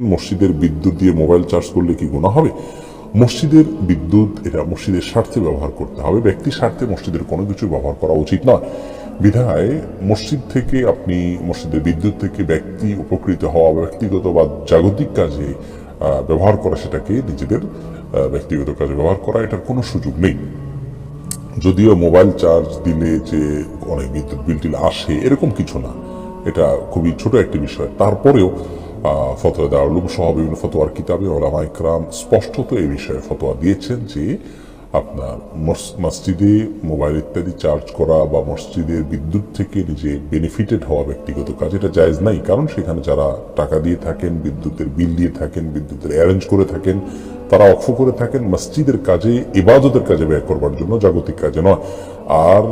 মসজিদের বিদ্যুৎ দিয়ে মোবাইল চার্জ করলে কি গুণা হবে? মসজিদের বিদ্যুৎ, এটা মসজিদের স্বার্থে ব্যবহার করতে হবে। ব্যক্তি স্বার্থে মসজিদের কোনো কিছু ব্যবহার করা উচিত নয় বিধায় মসজিদ থেকে আপনি মসজিদের বিদ্যুৎ থেকে ব্যক্তি উপকৃত হওয়া ব্যক্তিগত বা জাগতিক কাজে ব্যবহার করা সেটাকে নিজেদের ব্যক্তিগত কাজে ব্যবহার করা, এটার কোনো সুযোগ নেই। যদিও মোবাইল চার্জ দিলে যে অনেক বিদ্যুৎ বিল টিল আসে, এরকম কিছু না। এটা খুবই ছোট একটি বিষয়। তারপরেও ফতোয়া দারুলুম সহ বিভিন্ন ফতোয়ার কিতাবে ওলামা ইকরাম স্পষ্টত এই বিষয়ে ফতোয়া দিয়েছেন যে আপনার মসজিদে মোবাইল ইত্যাদি চার্জ করা বা মসজিদের বিদ্যুৎ থেকে নিজে বেনিফিটেড হওয়া ব্যক্তিগত কাজ, এটা জায়েজ নাই। কারণ সেখানে যারা টাকা দিয়ে থাকেন, বিদ্যুতের বিল দিয়ে থাকেন, বিদ্যুতের অ্যারেঞ্জ করে থাকেন, তারা অক্ষ করে থাকেন, মসজিদের কাজে, ইবাদতের কাজে ব্যয় করবার জন্য জাগতিক কাজে নয়। আর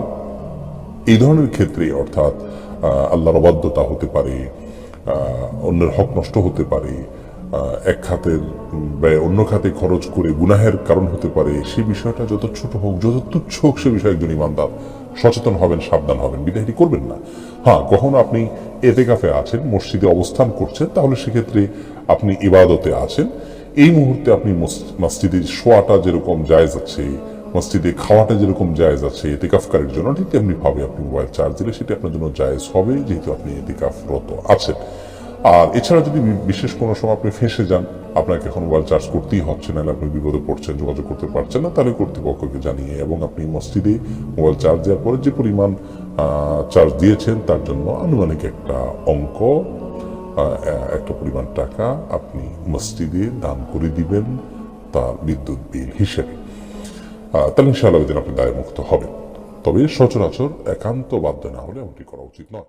এই ধরনের ক্ষেত্রে অর্থাৎ আল্লাহর অবাধ্যতা হতে পারে অন্যের হক নষ্ট হতে পারে এক খাতের ব্যয় অন্য খাতে খরচ করে গুনাহের কারণ হতে পারে সেই বিষয়টা যত ছোট হোক, যত তুচ্ছ হোক, সে বিষয়ে একজন ইমানদার সচেতন হবেন, সাবধান হবেন, বিদায়টি করবেন না। হ্যাঁ কখনো আপনি এতেকাফে আছেন, মসজিদে অবস্থান করছেন, তাহলে সেক্ষেত্রে আপনি ইবাদতে আছেন। এই মুহূর্তে আপনি মস- মসজিদে শোয়াটা যেরকম জায়েজ আছে, মসজিদে খাওয়াটা যেরকম জায়েজ আছে, এতেকাফকারের জন্য ঠিক তেমনি ভাবে আপনি মোবাইল চার্জ দিলে সেটা আপনার জন্য জায়েজ হবে, যেহেতু আপনি এতেকাফরত আছেন। আর এছাড়া যদি বিশেষ কোনো সময় আপনি ফেঁসে যান, আপনাকে এখন মোবাইল চার্জ করতেই হচ্ছে না আপনি বিপদে পড়ছেন, যোগাযোগ করতে পারছেন না, তাহলে কর্তৃপক্ষকে জানিয়ে এবং আপনি মসজিদে মোবাইল চার্জ দেওয়ার পরে যে পরিমাণ চার্জ দিয়েছেন তার জন্য আনুমানিক একটা অঙ্ক একটা পরিমাণ টাকা আপনি মসজিদে দান করে দিবেন তার বিদ্যুৎ বিল হিসেবে। তাহলে ইনশাআল্লাহ দিন আপনি দায়মুক্ত হবেন। তবে সচরাচর একান্ত বাধ্য না হলে এমনটি করা উচিত নয়।